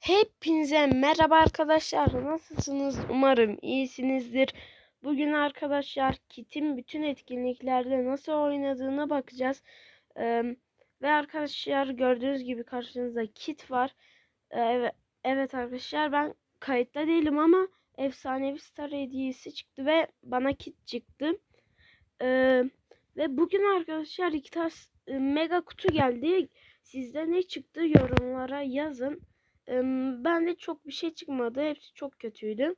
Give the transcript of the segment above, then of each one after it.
Hepinize merhaba arkadaşlar. Nasılsınız? Umarım iyisinizdir. Bugün arkadaşlar Kit'in bütün etkinliklerde nasıl oynadığına bakacağız. Ee, ve arkadaşlar gördüğünüz gibi karşınızda Kit var. Ee, evet, arkadaşlar ben kayıtta değilim ama efsanevi star hediyesi çıktı ve bana Kit çıktı. Ee, ve bugün arkadaşlar iki tane e, mega kutu geldi. Sizde ne çıktı yorumlara yazın. Ben de çok bir şey çıkmadı. Hepsi çok kötüydü.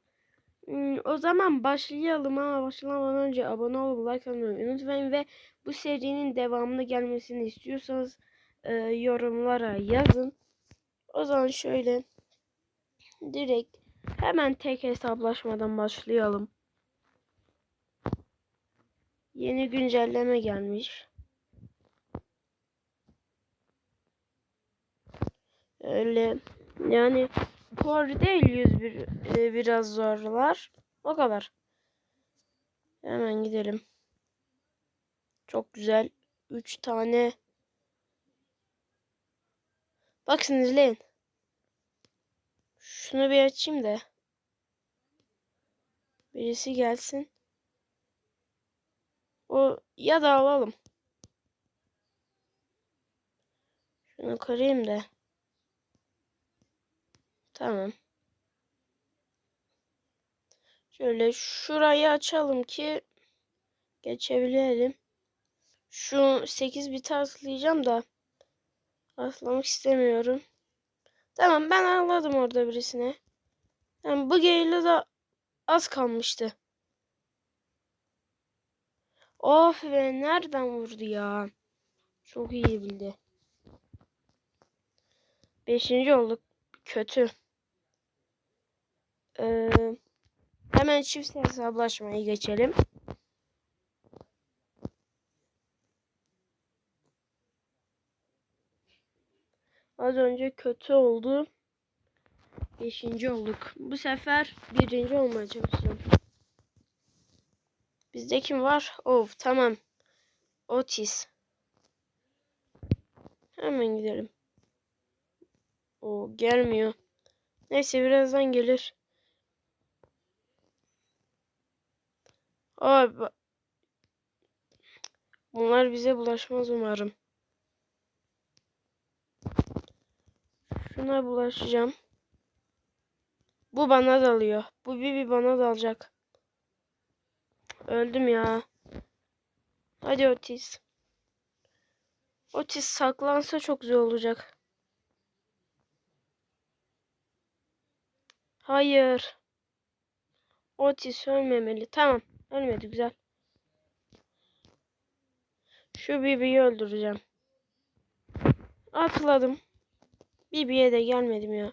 O zaman başlayalım ama başlamadan önce abone olup like atmayı unutmayın ve bu serinin devamını gelmesini istiyorsanız yorumlara yazın. O zaman şöyle direkt hemen tek hesaplaşmadan başlayalım. Yeni güncelleme gelmiş. Öyle yani zor değil 101 e, biraz zorlar. O kadar. Hemen gidelim. Çok güzel. 3 tane. Bakın izleyin. Şunu bir açayım da. Birisi gelsin. O ya da alalım. Şunu kırayım da. Tamam. Şöyle şurayı açalım ki geçebilelim. Şu 8 bit atlayacağım da atlamak istemiyorum. Tamam ben anladım orada birisine. Yani bu geyle de az kalmıştı. Of ve nereden vurdu ya? Çok iyi bildi. Beşinci olduk. Kötü. Ee, hemen çift hesaplaşmaya geçelim. Az önce kötü oldu. Beşinci olduk. Bu sefer birinci olmaya. Bizde kim var? Of tamam. Otis. Hemen gidelim. O gelmiyor. Neyse birazdan gelir. Abi bunlar bize bulaşmaz umarım. Şuna bulaşacağım. Bu bana dalıyor. Bu Bibi bana dalacak. Öldüm ya. Hadi Otis. Otis saklansa çok güzel olacak. Hayır. Otis ölmemeli. Tamam. Ölmedi güzel. Şu Bibi'yi öldüreceğim. Atladım. Bibi'ye de gelmedim ya.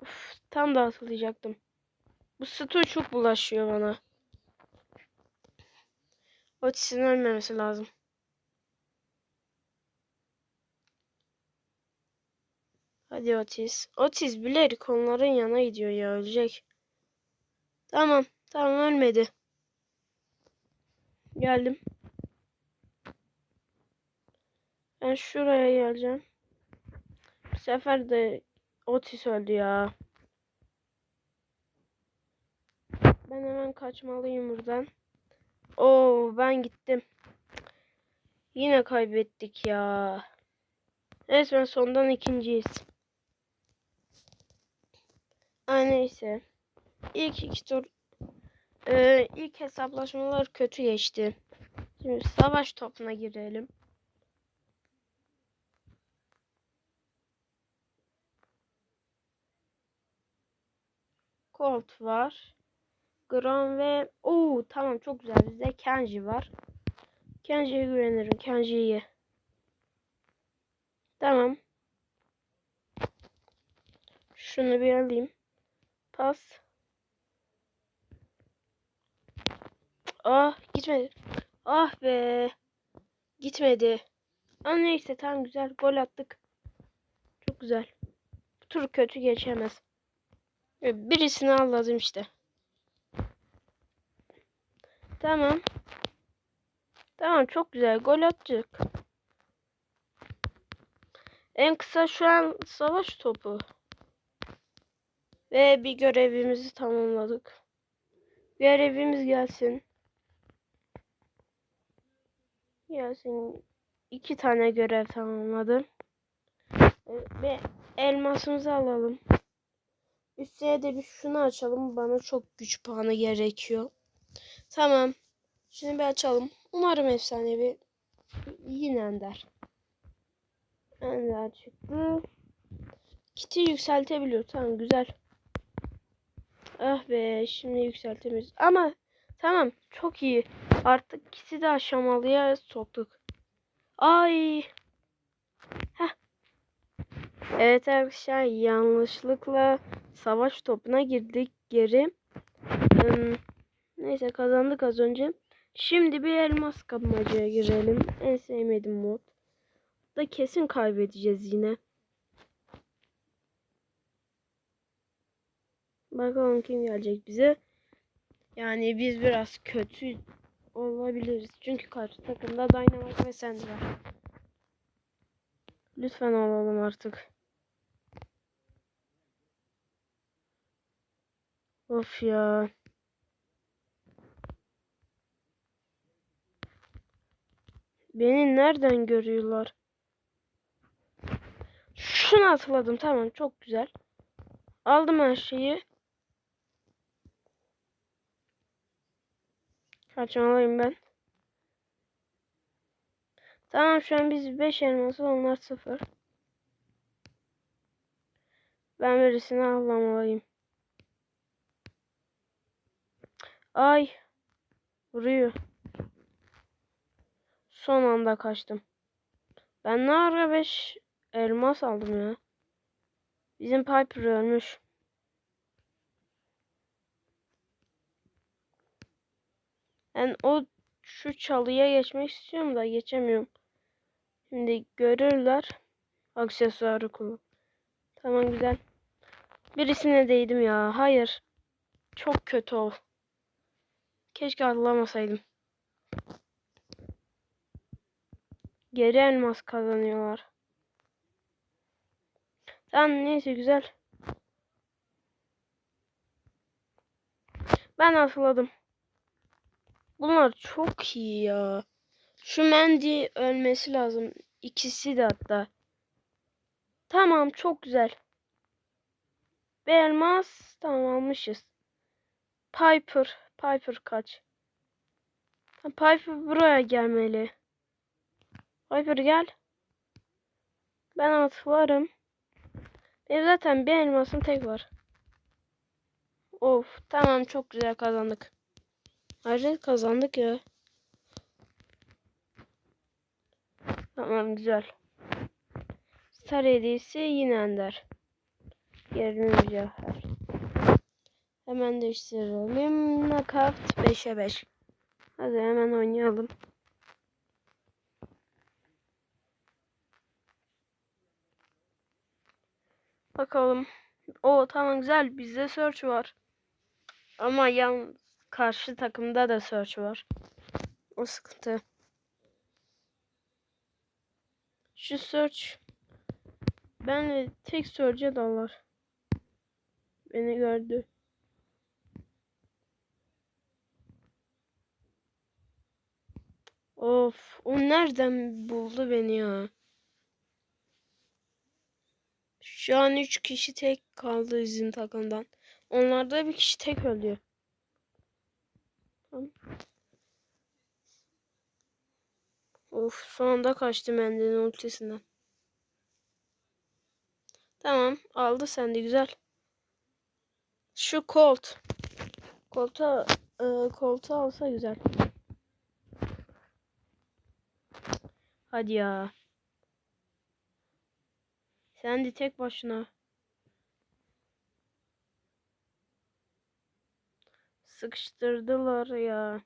Uf, tam da atlayacaktım. Bu Stu çok bulaşıyor bana. Otis'in ölmemesi lazım. Hadi Otis. Otis bilerek onların yana gidiyor ya ölecek. Tamam. Tamam ölmedi. Geldim. Ben şuraya geleceğim. Bu sefer de Otis öldü ya. Ben hemen kaçmalıyım buradan. Oo ben gittim. Yine kaybettik ya. Resmen sondan ikinciyiz. Aa, neyse. İlk iki tur ee, ilk hesaplaşmalar kötü geçti. Şimdi savaş topuna girelim. Colt var. Grom ve o tamam çok güzel bizde Kenji var. Kenji'ye güvenirim. Kenji'yi. Tamam. Şunu bir alayım. Pas. Ah gitmedi. Ah be. Gitmedi. Ama neyse tam güzel gol attık. Çok güzel. Bu tur kötü geçemez. Birisini aldım işte. Tamam. Tamam çok güzel gol attık. En kısa şu an savaş topu. Ve bir görevimizi tamamladık. Görevimiz gelsin. Gelsin. İki tane görev tamamladım. Ve elmasımızı alalım. Üstüne de bir şunu açalım. Bana çok güç puanı gerekiyor. Tamam. Şimdi bir açalım. Umarım efsanevi yine ender. Ender çıktı. Kiti yükseltebiliyor. Tamam güzel. Ah be şimdi yükseltemiyoruz. Ama tamam çok iyi. Artık kiti de aşamalıya soktuk. Ay. Heh. Evet arkadaşlar yanlışlıkla savaş topuna girdik geri. Hmm, neyse kazandık az önce. Şimdi bir elmas kapmacaya girelim. En sevmediğim mod. Da kesin kaybedeceğiz yine. Bakalım kim gelecek bize. Yani biz biraz kötü olabiliriz. Çünkü karşı takımda Dynamite ve Sandy var. Lütfen alalım artık. Of ya. Beni nereden görüyorlar? Şunu atladım. Tamam çok güzel. Aldım her şeyi. Kaçmalıyım ben. Tamam şu an biz 5 elması onlar 0. Ben birisini avlamalıyım. Ay. Vuruyor. Son anda kaçtım. Ben ne ara 5 elmas aldım ya. Bizim Piper ölmüş. Ben o şu çalıya geçmek istiyorum da geçemiyorum. Şimdi görürler. Aksesuarı kullan. Tamam güzel. Birisine değdim ya. Hayır. Çok kötü o. Keşke atlamasaydım. Geri elmas kazanıyorlar. Tamam neyse güzel. Ben atladım. Bunlar çok iyi ya. Şu Mandy ölmesi lazım. İkisi de hatta. Tamam çok güzel. Bir elmas tamam almışız. Piper. Piper kaç. Piper buraya gelmeli. Piper gel. Ben atlarım. Benim zaten bir elmasım tek var. Of tamam çok güzel kazandık. Ayrıca kazandık ya. Tamam güzel. Star hediyesi yine ender. Yerini mücevher. Hemen değiştirelim. Knockout 5'e 5. Hadi hemen oynayalım. Bakalım. O tamam güzel. Bizde search var. Ama yan karşı takımda da search var. O sıkıntı. Şu search ben tek search'e dalar. Beni gördü. Of, o nereden buldu beni ya? Şu an 3 kişi tek kaldı izin takımdan. Onlarda bir kişi tek öldü. Of sonunda kaçtı Mendy'nin ultisinden. Tamam aldı sen de güzel. Şu Colt. Colt'a e, Colt'u alsa güzel. Hadi ya. Sen de tek başına. Sıkıştırdılar ya.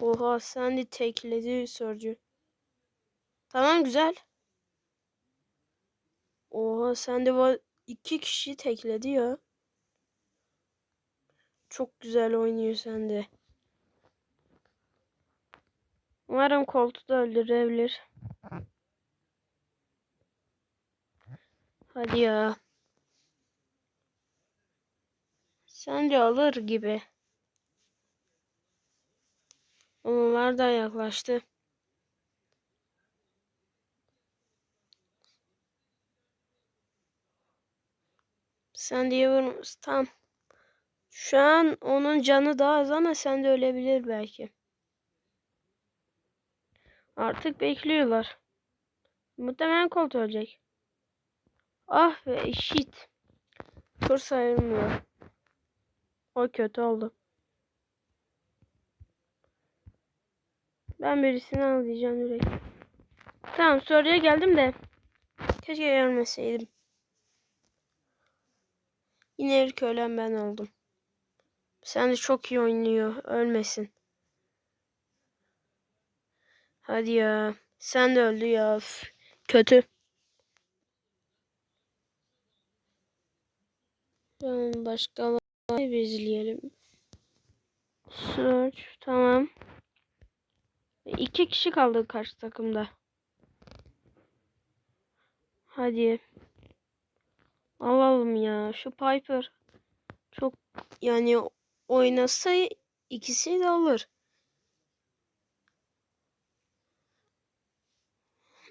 Oha sen de tekledi Sörcü. Tamam güzel. Oha sen de var iki kişi tekledi ya. Çok güzel oynuyor sen de. Umarım koltuğu da öldürebilir. Hadi ya. Sence alır gibi. Onlar da yaklaştı. Sen diye vurmuş. Tamam. Şu an onun canı daha az ama sen de ölebilir belki. Artık bekliyorlar. Muhtemelen Colt ölecek. Ah ve shit. Tur sayılmıyor. O kötü oldu. Ben birisini alacağım direkt. Tamam soruya geldim de. Keşke görmeseydim. Yine ilk ölen ben oldum. Sen de çok iyi oynuyor. Ölmesin. Hadi ya. Sen de öldü ya. Üf. Kötü. Yani başka bir izleyelim. Search. Tamam. İki kişi kaldı karşı takımda. Hadi. Alalım ya. Şu Piper çok yani oynasa ikisi de alır.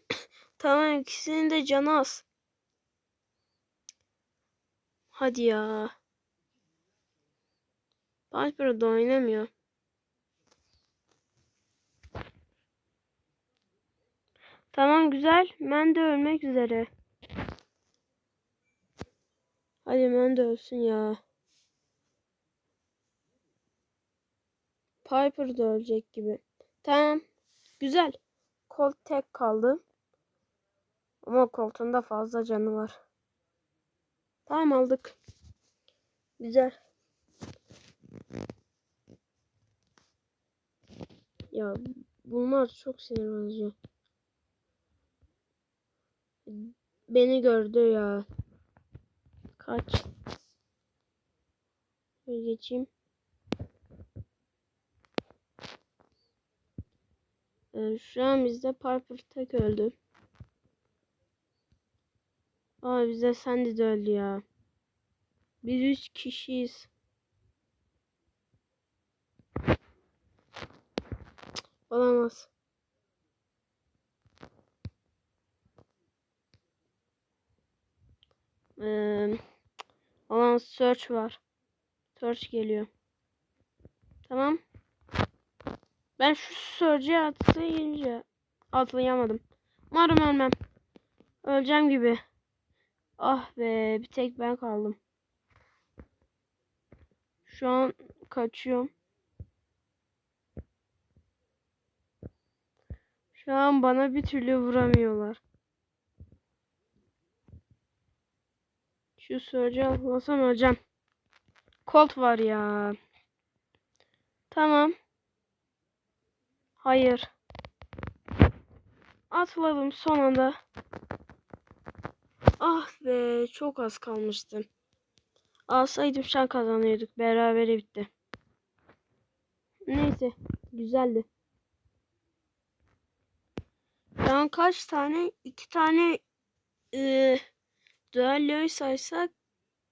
tamam ikisinin de canı az. Hadi ya. Piper da oynamıyor. Tamam güzel. Ben de ölmek üzere. Hadi ben de ölsün ya. Piper da ölecek gibi. Tamam. Güzel. Colt tek kaldı. Ama Colt'un da fazla canı var. Tamam aldık. Güzel. Ya bunlar çok sinir bozucu. Beni gördü ya. Kaç. Bir geçeyim. Ee, şu an bizde Piper tek öldü. Aa bizde Sandy de öldü ya. Biz üç kişiyiz. Olamaz. Ee, olan search var. Search geliyor. Tamam. Ben şu search'e atlayınca atlayamadım. Umarım ölmem. Öleceğim gibi. Ah be bir tek ben kaldım. Şu an kaçıyorum. Şu an bana bir türlü vuramıyorlar. Şu sörcü atlasam hocam. Colt var ya. Tamam. Hayır. Atladım son anda. Ah be çok az kalmıştı. Alsaydım şu an kazanıyorduk. Berabere bitti. Neyse. Güzeldi. Şu an kaç tane? iki tane e, düelloyu saysak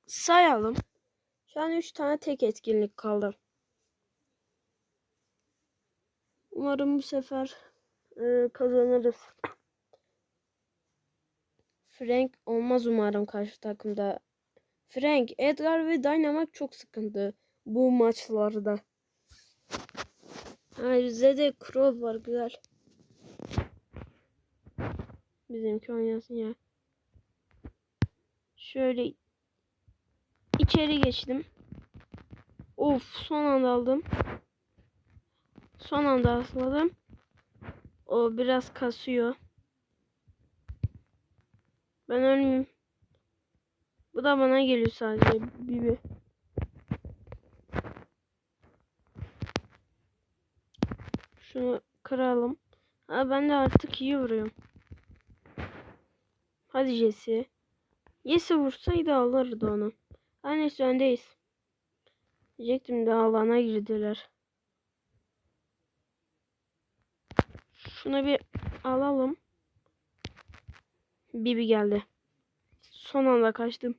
sayalım. Şu an üç tane tek etkinlik kaldı. Umarım bu sefer e, kazanırız. Frank olmaz umarım karşı takımda. Frank, Edgar ve Dynamite çok sıkıntı bu maçlarda. Ha, bizde de Crow var güzel. Bizimki oynasın ya. Şöyle içeri geçtim. Of son anda aldım. Son anda atladım. O biraz kasıyor. Ben ölmeyeyim. Bu da bana geliyor sadece. Bibi. Şunu kıralım. Ha ben de artık iyi vuruyorum. Hadi Jesse. Jesse vursaydı alırdı onu. Neyse öndeyiz. Diyecektim de alana girdiler. Şunu bir alalım. Bibi geldi. son anda kaçtım.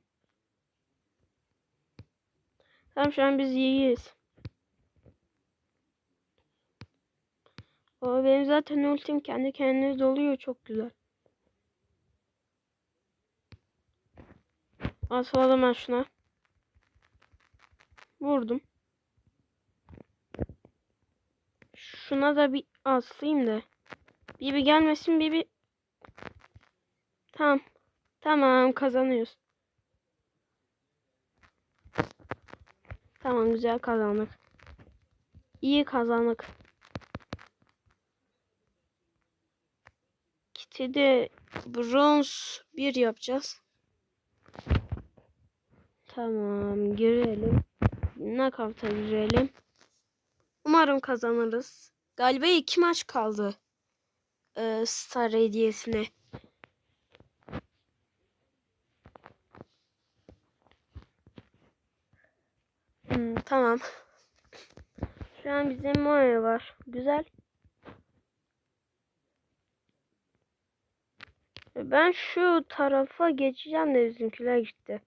Tamam şu an biz iyiyiz. O benim zaten ultim kendi kendine doluyor çok güzel. Asaladım ben şuna. Vurdum. Şuna da bir aslayayım da. Bibi gelmesin Bibi. Tamam. Tamam kazanıyoruz. Tamam güzel kazandık. İyi kazandık. Kit'i de bronz bir yapacağız. Tamam girelim. Knockout'a girelim. Umarım kazanırız. Galiba iki maç kaldı. Ee, Star hediyesine. Hmm, tamam. Şu an bizde Moe var. Güzel. Ben şu tarafa geçeceğim de bizimkiler gitti.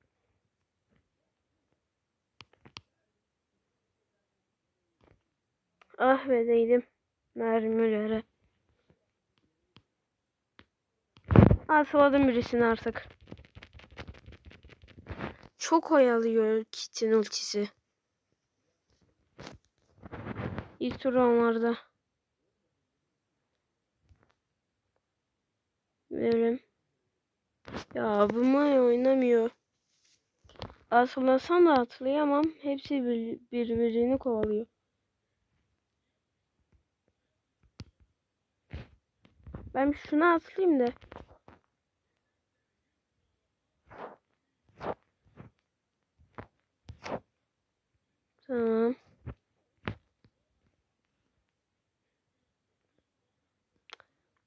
Ah be değdim mermilere. Asıladım birisini artık. Çok oyalıyor Kit'in ultisi. İlk tur onlarda. Verim. Ya bu Maya oynamıyor. Asılasam da atlayamam. Hepsi bir, birbirini kovalıyor. Ben şuna atlayayım da. Tamam.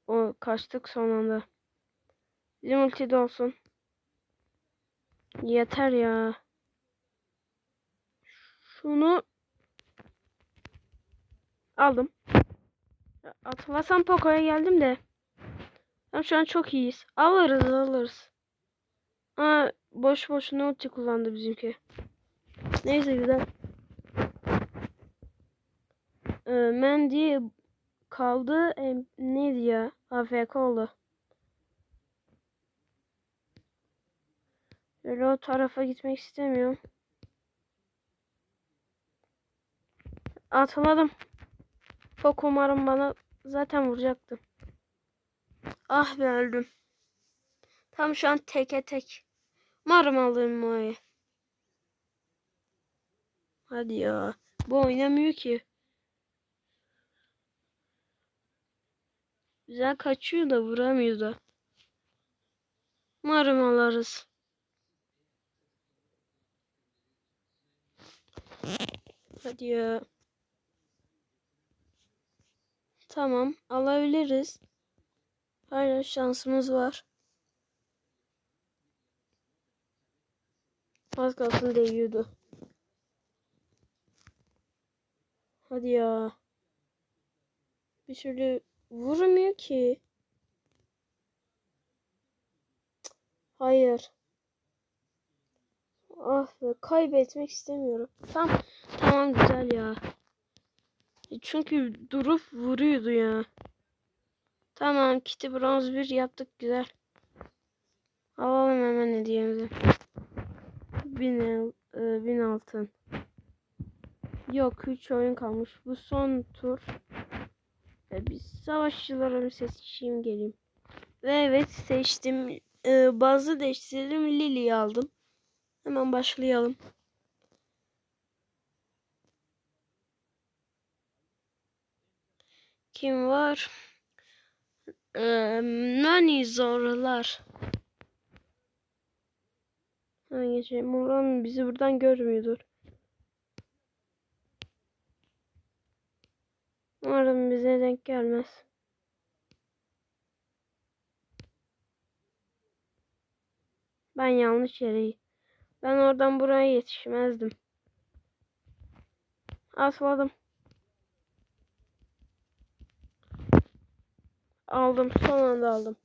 O kaçtık son anda. Bizim ulti de olsun. Yeter ya. Şunu aldım. Atlasam Poco'ya geldim de. Tam şu an çok iyiyiz. Alırız alırız. Aa, boş boşuna ulti kullandı bizimki. Neyse güzel. Ee, Mandy kaldı. E, neydi ya? AFK oldu. Böyle o tarafa gitmek istemiyorum. Atladım. Çok umarım bana zaten vuracaktı. Ah be öldüm. Tam şu an teke tek. Umarım alırım Moe'yi. Hadi ya. Bu oynamıyor ki. Güzel kaçıyor da vuramıyor da. Umarım alırız. Hadi ya. Tamam alabiliriz. Hala şansımız var. Az kalsın değiyordu. Hadi ya. Bir türlü vurmuyor ki. Hayır. Ah be kaybetmek istemiyorum. Tamam. Tamam güzel ya. E, çünkü durup vuruyordu ya. Tamam kiti bronz bir yaptık güzel. Alalım hemen hediyemizi. Bin, el, e, bin altın. Yok 3 oyun kalmış. Bu son tur. E, bir savaşçılara bir seçeyim geleyim. Ve evet seçtim. E, bazı değiştirdim. Lily'yi aldım. Hemen başlayalım. Kim var? Nani zorlar. Ha geçeyim. Muran bizi buradan görmüyordur. Umarım bize denk gelmez. Ben yanlış yere Ben oradan buraya yetişmezdim. Asmadım. Aldım. Son anda aldım.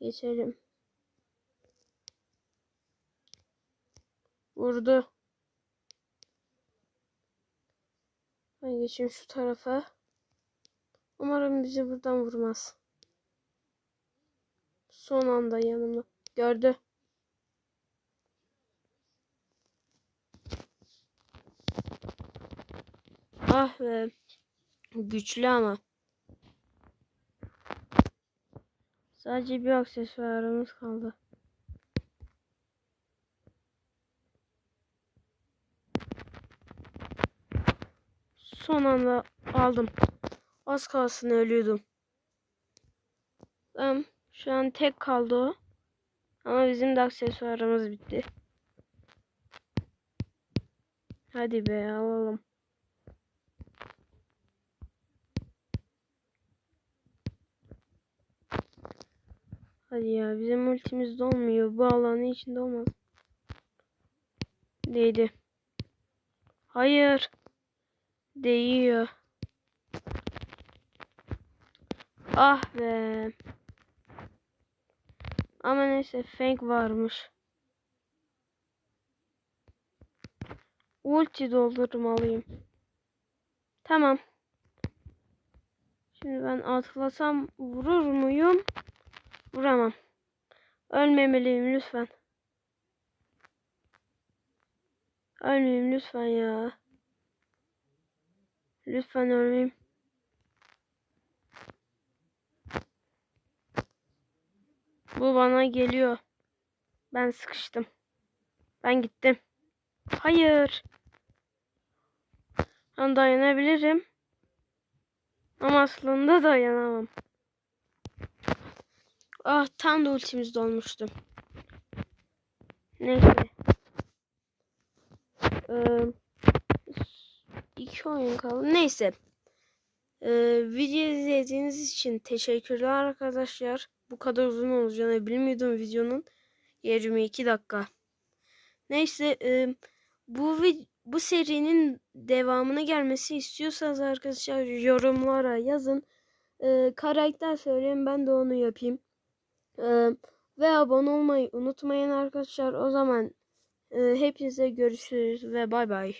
Geçelim. Vurdu. Ben geçeyim şu tarafa. Umarım bizi buradan vurmaz. Son anda yanımda. Gördü. Ah be. Güçlü ama. Sadece bir aksesuarımız kaldı. Son anda aldım. Az kalsın ölüyordum. Tamam. Şu an tek kaldı o. Ama bizim de aksesuarımız bitti. Hadi be alalım. Hadi ya bizim ultimiz dolmuyor. Bu alanın içinde olmaz. Değdi. Hayır. Değiyor. Ah be. Ama neyse Fang varmış. Ulti doldurmalıyım. Tamam. Şimdi ben atlasam vurur muyum? Vuramam. Ölmemeliyim lütfen. Ölmeyeyim lütfen ya. Lütfen ölmeyeyim. Bu bana geliyor. Ben sıkıştım. Ben gittim. Hayır. Ben dayanabilirim. Ama aslında dayanamam. Ah tam da ultimiz dolmuştu. Neyse. Ee, iki oyun kaldı. Neyse. Ee, video izlediğiniz için teşekkürler arkadaşlar. Bu kadar uzun olacağını bilmiyordum videonun. 22 dakika. Neyse e, bu bu serinin devamını gelmesi istiyorsanız arkadaşlar yorumlara yazın. E, karakter söyleyin ben de onu yapayım. E, ve abone olmayı unutmayın arkadaşlar. O zaman e, hepinize görüşürüz ve bay bay.